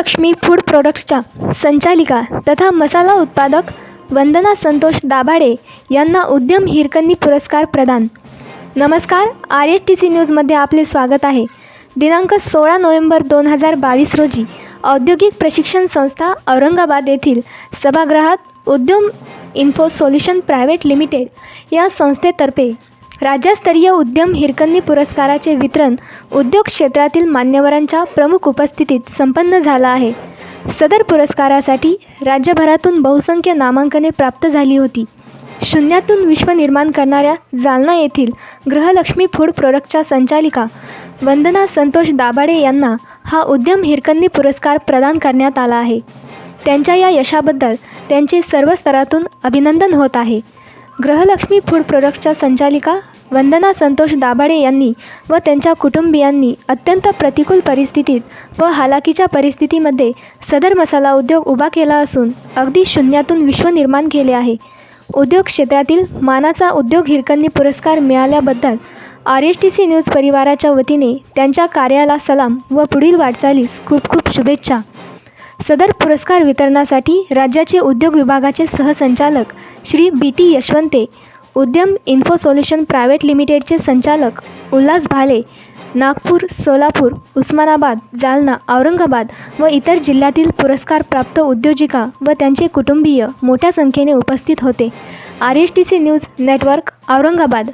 Lakshmi food प्रोडक्ट्सच्या संचालिका तथा मसाला उत्पादक वंदना संतोष दाभाडे यांना उद्यम हिरकणी पुरस्कार प्रदान. नमस्कार आर एस टी सी न्यूजमध्ये आपले स्वागत आहे. दिनांक सोळा नोव्हेंबर दोन हजार बावीस रोजी औद्योगिक प्रशिक्षण संस्था औरंगाबाद येथील सभागृहात उद्यम इन्फो सोल्युशन प्रायव्हेट लिमिटेड या संस्थेतर्फे राज्यस्तरीय उद्यम हिरकणी पुरस्काराचे वितरण उद्योग क्षेत्रातील मान्यवरांच्या प्रमुख उपस्थितीत संपन्न झालं आहे. सदर पुरस्कारासाठी राज्यभरातून बहुसंख्य नामांकने प्राप्त झाली होती. शून्यातून विश्व निर्माण करणाऱ्या जालना येथील ग्रहलक्ष्मी फूड प्रोडक्टच्या संचालिका वंदना संतोष दाभाडे यांना हा उद्यम हिरकणी पुरस्कार प्रदान करण्यात आला आहे. त्यांच्या या यशाबद्दल त्यांचे सर्व स्तरातून अभिनंदन होत आहे. ग्रहलक्ष्मी फूड प्रोडक्टच्या संचालिका वंदना संतोष दाभाडे यांनी व त्यांच्या कुटुंबियांनी अत्यंत प्रतिकूल परिस्थितीत व हालाकीच्या परिस्थितीमध्ये सदर मसाला उद्योग उभा केला असून अगदी शून्यातून विश्व निर्माण केले आहे. उद्योग क्षेत्रातील मानाचा उद्योग हिरकणी पुरस्कार मिळाल्याबद्दल R S T C news परिवाराच्या वतीने त्यांच्या कार्याला सलाम व पुढील वाटचालीस खूप खूप शुभेच्छा. सदर पुरस्कार वितरणासाठी राज्याचे उद्योग विभागाचे सहसंचालक श्री बी टी यशवंते उद्यम इन्फो सोल्युशन प्रायव्हेट लिमिटेडचे संचालक उल्हास भाले नागपूर सोलापूर उस्मानाबाद जालना औरंगाबाद व इतर जिल्ह्यातील पुरस्कार प्राप्त उद्योजिका व त्यांचे कुटुंबीय मोठ्या संख्येने उपस्थित होते. R S T C news network Aurangabad.